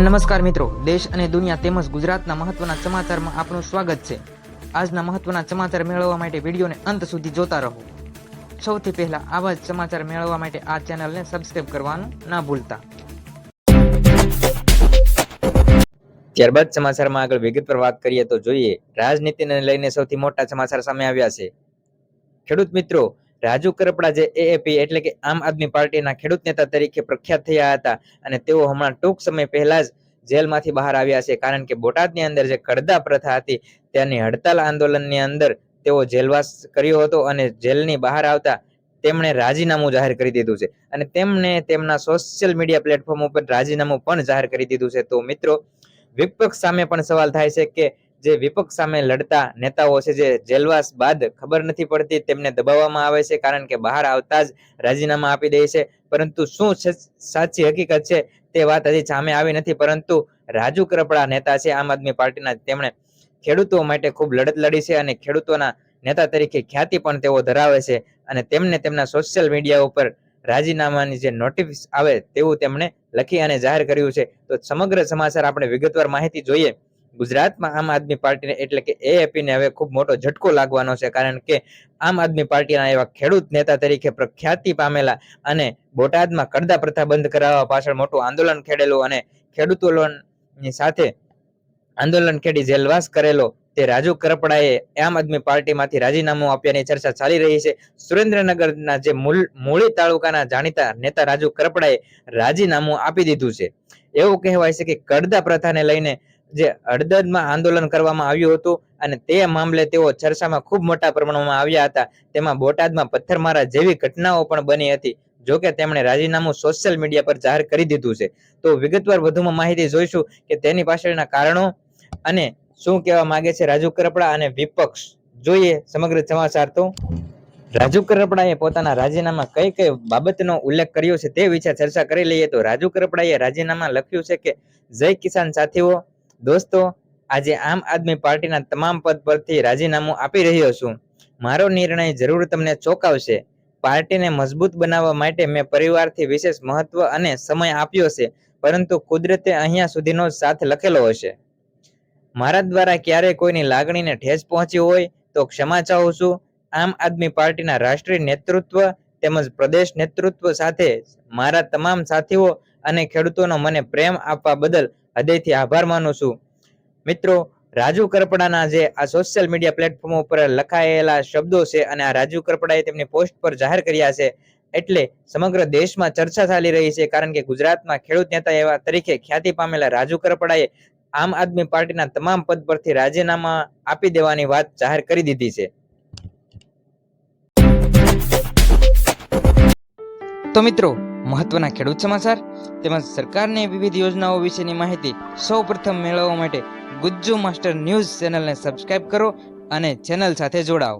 નમસ્કાર મિત્રો, દેશ અને દુનિયા તેમજ ગુજરાતના મહત્વના સમાચારમાં આપનું સ્વાગત છે. આજના મહત્વના સમાચાર મેળવવા માટે વિડીયોને અંત સુધી જોતા રહો. સૌથી પહેલા આવા જ સમાચાર મેળવવા માટે આ ચેનલને સબસ્ક્રાઇબ કરવાનું ના ભૂલતા. ત્યારબાદ સમાચારમાં આગળ વિગતવાર વાત કરીએ તો જોઈએ, રાજનીતિને લઈને સૌથી મોટા સમાચાર સામે આવ્યા છે. ખેડૂત મિત્રો રાજુ કરપડા જે એએપી એટલે કે આમ આદમી પાર્ટીના ખેડૂત નેતા તરીકે પ્રખ્યાત થયા હતા અને તેઓ હમણાં ટૂંક સમય પહેલા જ જેલમાંથી બહાર આવ્યા છે. કારણ કે બોટાદની અંદર જે કડદા પ્રથા હતી, ત્યાંની હડતાલ આંદોલનની અંદર તેઓ જેલવાસ કર્યો હતો અને જેલની બહાર આવતા તેમણે રાજીનામું જાહેર કરી દીધું છે. અને તેમણે તેમના સોશિયલ મીડિયા પ્લેટફોર્મ ઉપર રાજીનામું પણ જાહેર કરી દીધું છે. તો મિત્રો, વિપક્ષ સામે પણ સવાલ થાય છે કે જે વિપક્ષ સામે લડતા નેતાઓ છે, જે જેલવાસ બાદ ખબર નથી પડતી તેમને દબાવવામાં આવે છે, કારણ કે બહાર આવતા જ રાજીનામા આપી દે છે. પરંતુ શું સાચી હકીકત છે તે વાત હજી સામે આવી નથી, પરંતુ રાજુ કરપડા નેતા છે, આમ આદમી પાર્ટીના તેમણે ખેડૂતો માટે ખૂબ લડત લડી છે અને ખેડૂતોના નેતા તરીકે ખ્યાતિ પણ તેઓ ધરાવે છે અને તેમને તેમના સોશિયલ મીડિયા ઉપર રાજીનામાની જે નોટિસ આવે તેવું તેમણે લખી અને જાહેર કર્યું છે. તો સમગ્ર સમાચાર આપણે વિગતવાર માહિતી જોઈએ ગુજરાતમાં આમ આદમી પાર્ટીને એટલે કે એએપીને હવે ખૂબ મોટો ઝટકો લાગવાનો છે, કારણ કે આમ આદમી પાર્ટીના એવા ખેડૂત નેતા તરીકે પ્રખ્યાતિ પામેલા અને બોટાદમાં કરદા પ્રથા બંધ કરાવવા પાછળ મોટું આંદોલન ખેડેલું અને ખેડૂતોની સાથે આંદોલન ખેડી જેલવાસ કરેલો તે રાજુ કરપડાએ આમ આદમી પાર્ટીમાંથી રાજીનામું આપ્યાની ચર્ચા ચાલી રહી છે. સુરેન્દ્રનગરના જે મૂળ તાલુકાના જાણીતા નેતા રાજુ કરપડાએ રાજીનામું આપી દીધું છે. એવું કહેવાય છે કે કરદા પ્રથાને લઈને જે હળદરમાં આંદોલન કરવામાં આવ્યું હતું અને તે મામલે તેઓ ચર્ચામાં ખૂબ મોટા પ્રમાણમાં આવ્યા હતા. તેમાં બોટાદમાં પથ્થરમારા જેવી ઘટનાઓ પણ બની હતી, જો કે તેમણે રાજીનામું સોશિયલ મીડિયા પર જાહેર કરી દીધું છે. તો વિગતવાર વધુમાં માહિતી જોઈશું કે તેની પાછળના કારણો અને શું કહેવા માંગે છે રાજુ કરપડા અને વિપક્ષ. જોઈએ સમગ્ર સમાચાર તો. રાજુ કરપડાએ પોતાના રાજીનામા કઈ કઈ બાબતનો ઉલ્લેખ કર્યો છે તે વિશે ચર્ચા કરી લઈએ તો રાજુ કરપડાએ રાજીનામા લખ્યું છે કે, જય કિસાન સાથીઓ દોસ્તો, આજે આમ આદમી પાર્ટીના તમામ પદ પરથી રાજીનામું આપી રહ્યો છું. મારો નિર્ણય જરૂર તમને ચોંકાવશે. પાર્ટીને મજબૂત બનાવવા માટે મેં પરિવારથી વિશેષ મહત્વ અને સમય આપ્યો છે, પરંતુ કુદરતે અહીંયા સુધીનો સાથ લખેલો હશે. મારા દ્વારા ક્યારેય કોઈની લાગણીને ઠેસ પહોંચી હોય તો ક્ષમા ચાહું છું. આમ આદમી પાર્ટીના રાષ્ટ્રીય નેતૃત્વ તેમજ પ્રદેશ નેતૃત્વ સાથે મારા તમામ સાથીઓ અને ખેડૂતોનો મને પ્રેમ આપવા બદલ હૃદયથી આભાર માનું છું. મિત્રો, રાજુ કરપડાના જે આ સોશિયલ મીડિયા પ્લેટફોર્મ ઉપર લખાયેલા શબ્દો છે અને આ રાજુ કરપડાએ તેમની પોસ્ટ પર જાહેર કર્યા છે, એટલે સમગ્ર દેશમાં ચર્ચા ચાલી રહી છે, કારણ કે ગુજરાતમાં ખેડૂત નેતા એવા તરીકે ખ્યાતિ પામેલા રાજુ કરપડાએ આમ આદમી પાર્ટીના તમામ પદ પરથી રાજીનામા આપી દેવાની વાત જાહેર કરી દીધી છે. તો મિત્રો મહત્વના ખેડૂત સમાચાર તેમજ સરકારની વિવિધ યોજનાઓ વિશેની માહિતી સૌ પ્રથમ મેળવવા માટે ગુજ્જુ માસ્ટર ન્યૂઝ ચેનલને સબસ્ક્રાઇબ કરો અને ચેનલ સાથે જોડાઓ.